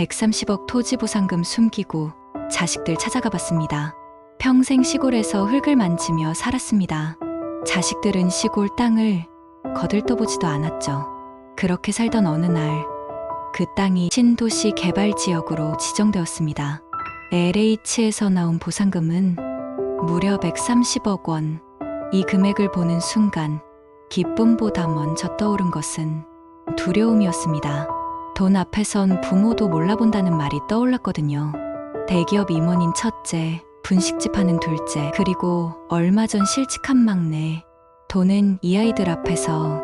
130억 토지 보상금 숨기고 자식들 찾아가 봤습니다. 평생 시골에서 흙을 만지며 살았습니다. 자식들은 시골 땅을 거들떠보지도 않았죠. 그렇게 살던 어느 날, 그 땅이 신도시 개발 지역으로 지정되었습니다. LH에서 나온 보상금은 무려 130억 원. 이 금액을 보는 순간, 기쁨보다 먼저 떠오른 것은 두려움이었습니다. 돈 앞에선 부모도 몰라본다는 말이 떠올랐거든요. 대기업 임원인 첫째, 분식집 하는 둘째, 그리고 얼마 전 실직한 막내. 돈은 이 아이들 앞에서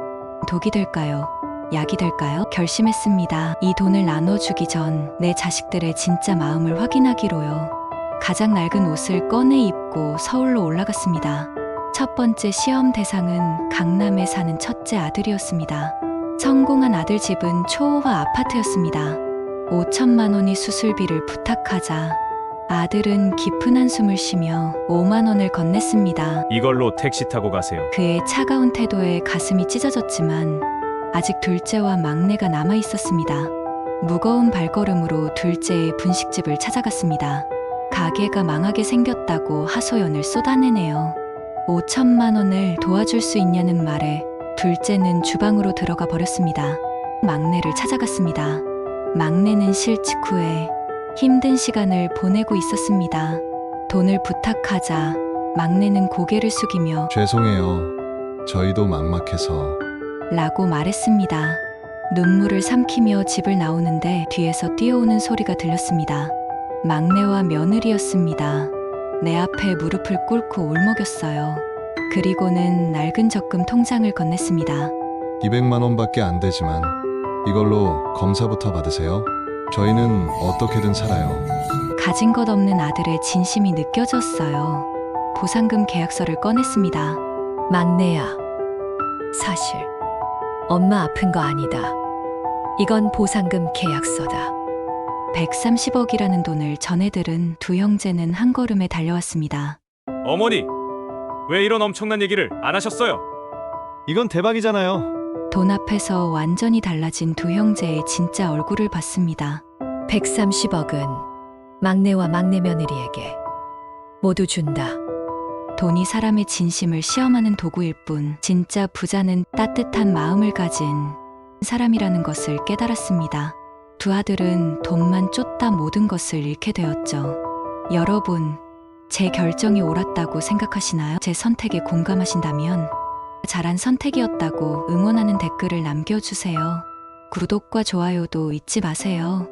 독이 될까요? 약이 될까요? 결심했습니다. 이 돈을 나눠주기 전 내 자식들의 진짜 마음을 확인하기로요. 가장 낡은 옷을 꺼내 입고 서울로 올라갔습니다. 첫 번째 시험 대상은 강남에 사는 첫째 아들이었습니다. 성공한 아들 집은 초호화 아파트였습니다. 5천만 원이 수술비를 부탁하자 아들은 깊은 한숨을 쉬며 5만 원을 건넸습니다. 이걸로 택시 타고 가세요. 그의 차가운 태도에 가슴이 찢어졌지만 아직 둘째와 막내가 남아 있었습니다. 무거운 발걸음으로 둘째의 분식집을 찾아갔습니다. 가게가 망하게 생겼다고 하소연을 쏟아내네요. 5천만 원을 도와줄 수 있냐는 말에 둘째는 주방으로 들어가 버렸습니다. 막내를 찾아갔습니다. 막내는 실직 후에 힘든 시간을 보내고 있었습니다. 돈을 부탁하자 막내는 고개를 숙이며 죄송해요. 저희도 막막해서 라고 말했습니다. 눈물을 삼키며 집을 나오는데 뒤에서 뛰어오는 소리가 들렸습니다. 막내와 며느리였습니다. 내 앞에 무릎을 꿇고 울먹였어요. 그리고는 낡은 적금 통장을 건넸습니다. 200만 원밖에 안 되지만 이걸로 검사부터 받으세요. 저희는 어떻게든 살아요. 가진 것 없는 아들의 진심이 느껴졌어요. 보상금 계약서를 꺼냈습니다. 막내야. 사실 엄마 아픈 거 아니다. 이건 보상금 계약서다. 130억이라는 돈을 전해들은 두 형제는 한 걸음에 달려왔습니다. 어머니, 왜 이런 엄청난 얘기를 안 하셨어요? 이건 대박이잖아요. 돈 앞에서 완전히 달라진 두 형제의 진짜 얼굴을 봤습니다. 130억은 막내와 막내 며느리에게 모두 준다. 돈이 사람의 진심을 시험하는 도구일 뿐 진짜 부자는 따뜻한 마음을 가진 사람이라는 것을 깨달았습니다. 두 아들은 돈만 쫓다 모든 것을 잃게 되었죠. 여러분, 제 결정이 옳았다고 생각하시나요? 제 선택에 공감하신다면 잘한 선택이었다고 응원하는 댓글을 남겨주세요. 구독과 좋아요도 잊지 마세요.